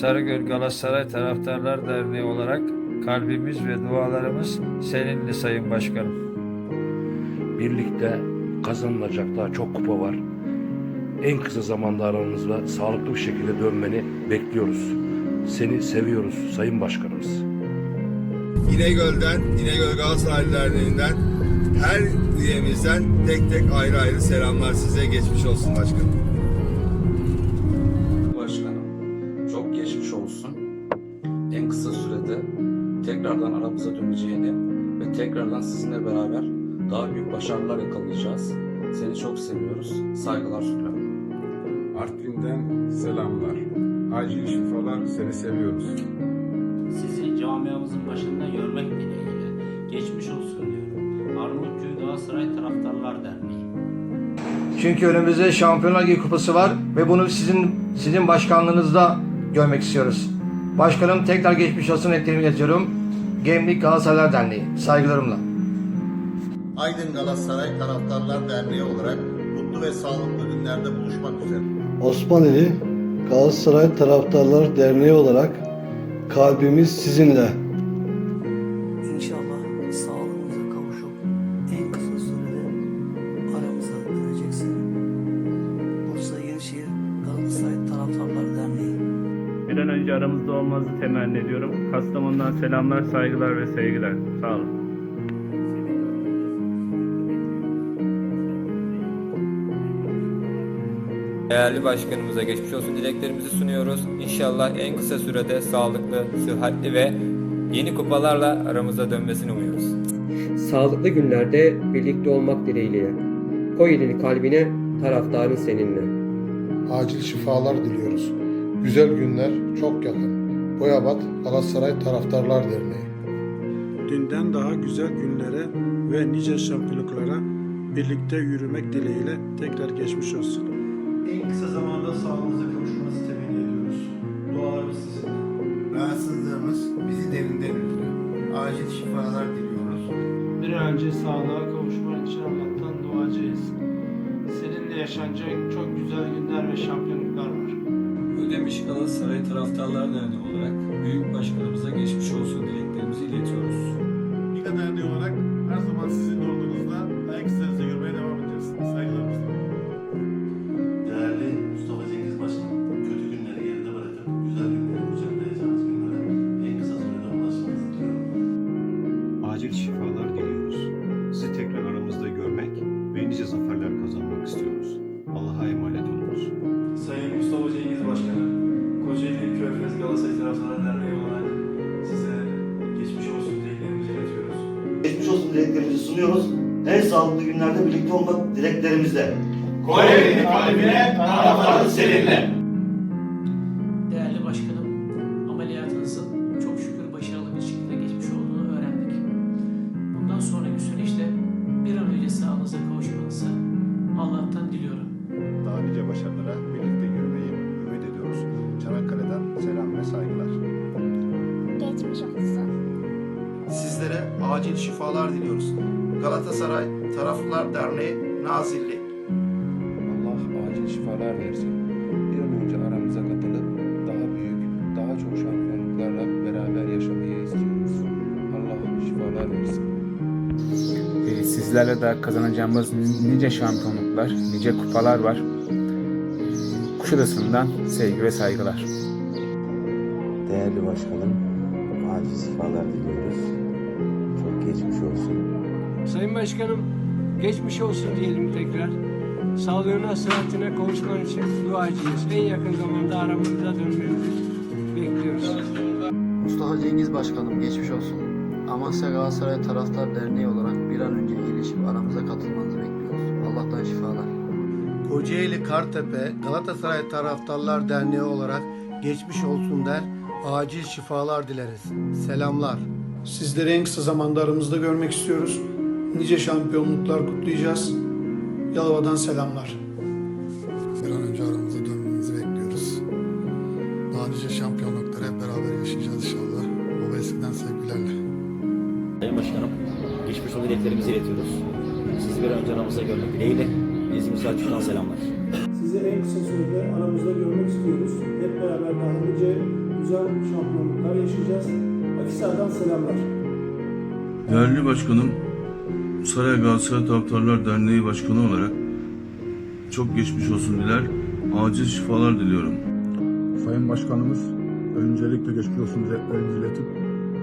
Sarıgöl Galatasaray Taraftarlar Derneği olarak kalbimiz ve dualarımız seninle Sayın Başkanım. Birlikte kazanılacak daha çok kupa var. En kısa zamanda aramızda sağlıklı bir şekilde dönmeni bekliyoruz. Seni seviyoruz Sayın Başkanımız. İnegöl'den, İnegöl Galatasaray Derneği'nden her üyemizden tek tek ayrı ayrı selamlar size. Geçmiş olsun. Başkanım, tekrardan aramıza döneceğini ve tekrardan sizinle beraber daha büyük başarılar yakalayacağız. Seni çok seviyoruz. Saygılar sunuyorum. Artvin'den selamlar. Acil şifalar seni seviyoruz. Sizi camiamızın başında görmek dileğiyle. Geçmiş olsun diyorum. Arnavutköy Galatasaray Taraftarlar Derneği. Çünkü önümüzde Şampiyonlar Ligi kupası var ve bunu sizin sizin başkanlığınızda görmek istiyoruz. Başkanım tekrar geçmiş olsun eklerimi iletiyorum. Gemlik Galatasaraylar Derneği. Saygılarımla. Aydın Galatasaray Taraftarlar Derneği olarak mutlu ve sağlıklı günlerde buluşmak üzere. Osmaneli Galatasaray Taraftarlar Derneği olarak kalbimiz sizinle. Önce aramızda olmanızı temenni ediyorum. Kastamonu'dan selamlar, saygılar ve sevgiler. Sağ olun. Değerli başkanımıza geçmiş olsun dileklerimizi sunuyoruz. İnşallah en kısa sürede sağlıklı, sıhhatli ve yeni kupalarla aramıza dönmesini umuyoruz. Sağlıklı günlerde birlikte olmak dileğiyle. Koy elini kalbine, taraftarın seninle. Acil şifalar diliyoruz. Güzel günler çok yakın. Boyabat Galatasaray Taraftarlar Derneği. Dünden daha güzel günlere ve nice şampiyonluklara birlikte yürümek dileğiyle tekrar geçmiş olsun. En kısa zamanda sağlığınıza kavuşmanızı temenni ediyoruz. Dualarımız sizinle. Rahatsızlığımız bizi derinden üzdü. Acil şifalar diliyoruz. Bir an önce sağlığa kavuşman için Allah'tan duacıyız. Seninle yaşanacak çok güzel günler ve şampiyonluklar var. Ödemiş Galatasaray Taraftarlar Derneği olarak büyük başkanımıza geçmiş olsun dileklerimizi iletiyoruz. İGA Derneği olarak her zaman sizin ordunuzda ayak izlerinize yürümeye devam edeceğiz. Saygılarımızla. Dileklerimizi sunuyoruz. En sağlıklı günlerde birlikte olmak dileklerimizle. Koy elini kalbine, taraftarın seninle. Acil şifalar diliyoruz. Galatasaray Taraflılar Derneği Nazilli. Allah acil şifalar versin. Bir an önce aramıza katılıp daha büyük, daha çok şampiyonluklarla beraber yaşamayı istiyoruz. Allah şifalar versin. Ee, Sizlerle de kazanacağımız nice şampiyonluklar, nice kupalar var. Kuşadası'ndan sevgi ve saygılar. Değerli başkanım, acil şifalar diliyoruz. Geçmiş olsun. Sayın Başkanım, geçmiş olsun diyelim tekrar. Sağlığına, sıhhatine kavuşman için duacıyız. En yakın zamanda aramızda dönmenizi bekliyoruz. Mustafa Cengiz Başkanım geçmiş olsun. Amasya Galatasaray Taraftar Derneği olarak bir an önce iyileşip aramıza katılmanızı bekliyoruz. Allah'tan şifalar. Kocaeli Kartepe Galatasaray Taraftarlar Derneği olarak geçmiş olsun der. Acil şifalar dileriz. Selamlar. Sizleri en kısa zamanda aramızda görmek istiyoruz. Nice şampiyonluklar kutlayacağız. Yalova'dan selamlar. Bir an önce aramıza dönmenizi bekliyoruz. Daha nice şampiyonlukları hep beraber yaşayacağız inşallah. Bu eskiden sevgilerle. Sayın Başkanım, geçmiş olsun dileklerimizi iletiyoruz. Sizi bir an önce aramızda görmek dileğiyle. İzmir Selçuk'tan selamlar. Sizi en kısa sürede aramızda görmek istiyoruz. Hep beraber daha nice güzel şampiyonluklar yaşayacağız. Akisar'dan selamlar. Değerli başkanım, Saray Galatasaray Taraftarlar Derneği Başkanı olarak çok geçmiş olsun diler, acil şifalar diliyorum. Sayın Başkanımız öncelikle geçmiş olsun dileklerimizi iletip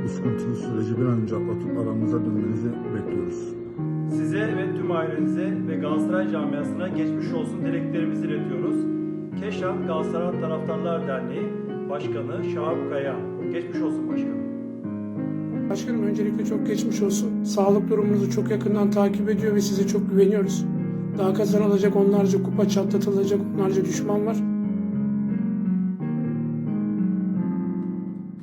bu sıkıntılı süreci bir an önce atlatıp aramıza dönmenizi bekliyoruz. Size ve tüm ailenize ve Galatasaray camiasına geçmiş olsun dileklerimizi iletiyoruz. Keşan Galatasaray Taraftarlar Derneği Başkanı Şahap Kaya. Geçmiş olsun başkanım. Başkanım öncelikle çok geçmiş olsun. Sağlık durumunuzu çok yakından takip ediyor ve size çok güveniyoruz. Daha kazanılacak onlarca kupa çatlatılacak onlarca düşman var.